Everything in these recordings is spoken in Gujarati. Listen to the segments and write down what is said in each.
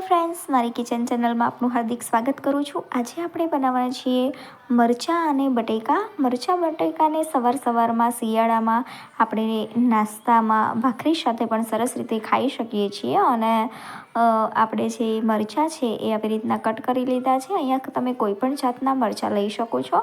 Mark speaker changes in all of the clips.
Speaker 1: ફ્રેન્ડ્સ મારી કિચન ચેનલમાં આપનું હાર્દિક સ્વાગત કરું છું. આજે આપણે બનાવવાના છીએ મરચાં અને બટેકા. મરચાં, બટેકાને સવાર સવારમાં શિયાળામાં આપણે નાસ્તામાં ભાખરી સાથે પણ સરસ રીતે ખાઈ શકીએ છીએ અને આપણે જે મરચાં છે એ આવી રીતના કટ કરી લીધા છે. અહીંયા તમે કોઈ પણ જાતના મરચાં લઈ શકો છો.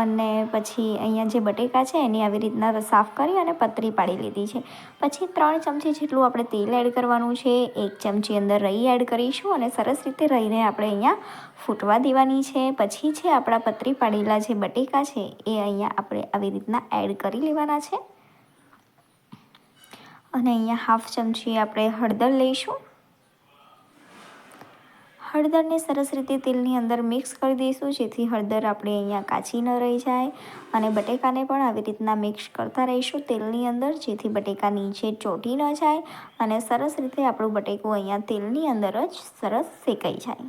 Speaker 1: અને પછી અહીંયા જે બટેકા છે એની આવી રીતના સાફ કરી અને પતરી પાડી લીધી છે. પછી ત્રણ ચમચી જેટલું આપણે તેલ એડ કરવાનું છે. એક ચમચી અંદર રહી એડ કરીશું અને સરસ રીતે રહીને આપણે અહીંયા ફૂટવા દેવાની છે. પછી છે આપણા પતરી પાડેલા જે બટેકા છે એ અહીંયા આપણે આવી રીતના એડ કરી લેવાના છે. અને અહીંયા હાફ ચમચી આપણે હળદર લઈશું. હળદરને સરસ રીતે તેલની અંદર મિક્સ કરી દઈશું, જેથી હળદર આપણે અહીંયા કાચી ન રહી જાય. અને બટેકાને પણ આવી રીતના મિક્સ કરતા રહીશું તેલની અંદર, જેથી બટેકા નીચે ચોટી ન જાય અને સરસ રીતે આપણું બટેકું અહીંયા તેલની અંદર જ સરસ શેકાઈ જાય.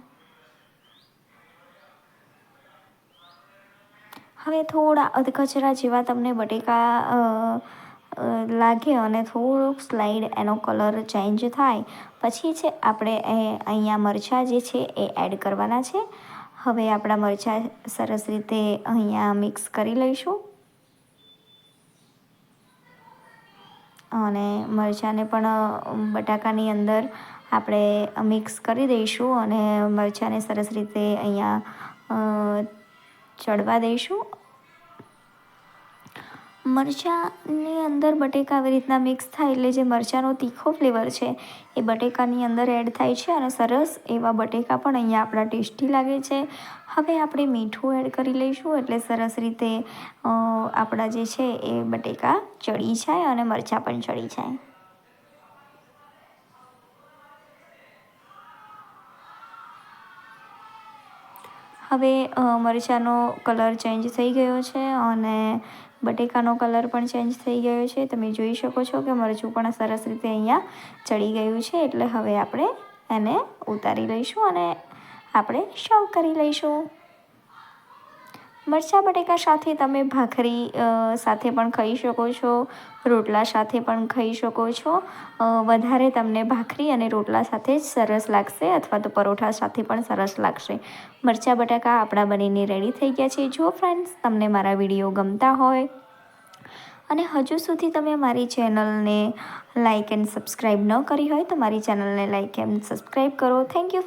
Speaker 1: હવે થોડા અધકચરા જેવા તમને બટેકા લાગે અને થોડોક સ્લાઇડ એનો કલર ચેન્જ થાય. પછી છે, આપણે અહીંયા મરચાં જે છે, એ એડ કરવાના છે. હવે આપણા મરચાં સરસ રીતે અહીંયા મિક્સ કરી લઈશું. અને મરચાંને પણ બટાકાની અંદર આપણે મિક્સ કરી દઈશું અને મરચાંને સરસ રીતે અહીંયા ચડવા દઈશું. મરચાંની અંદર બટેકા આવી રીતના મિક્સ થાય એટલે જે મરચાંનો તીખો ફ્લેવર છે, એ બટેકાની અંદર એડ થાય છે અને સરસ એવા બટેકા પણ અહીંયા આપણા ટેસ્ટી લાગે છે. હવે આપણે મીઠું એડ કરી લઈશું એટલે સરસ રીતે આપણા જે છે એ બટેકા ચડી જાય અને મરચાં પણ ચડી જાય. હવે મરચાંનો કલર ચેન્જ થઈ ગયો છે અને બટેકાનો કલર પણ ચેન્જ થઈ ગયો છે. તમે જોઈ શકો છો કે મરચું પણ સરસ રીતે અહીંયા ચડી ગયું છે. એટલે હવે આપણે એને ઉતારી લઈશું અને આપણે સર્વ કરી લઈશું. મરચાં બટેકા સાથે તમે ભાખરી સાથે પણ ખાઈ શકો છો, રોટલા સાથે પણ ખાઈ શકો છો. વધારે તમને ભાખરી અને રોટલા સાથે જ સરસ લાગશે અથવા તો પરોઠા સાથે પણ સરસ લાગશે. મરચાં બટાકા આપણા બનીને રેડી થઈ ગયા છે. જો ફ્રેન્ડ્સ તમને મારા વીડિયો ગમતા હોય અને હજુ સુધી તમે મારી ચેનલને લાઇક એન્ડ સબસ્ક્રાઈબ ન કરી હોય તો મારી ચેનલને લાઇક એન્ડ સબસ્ક્રાઈબ કરો. Thank you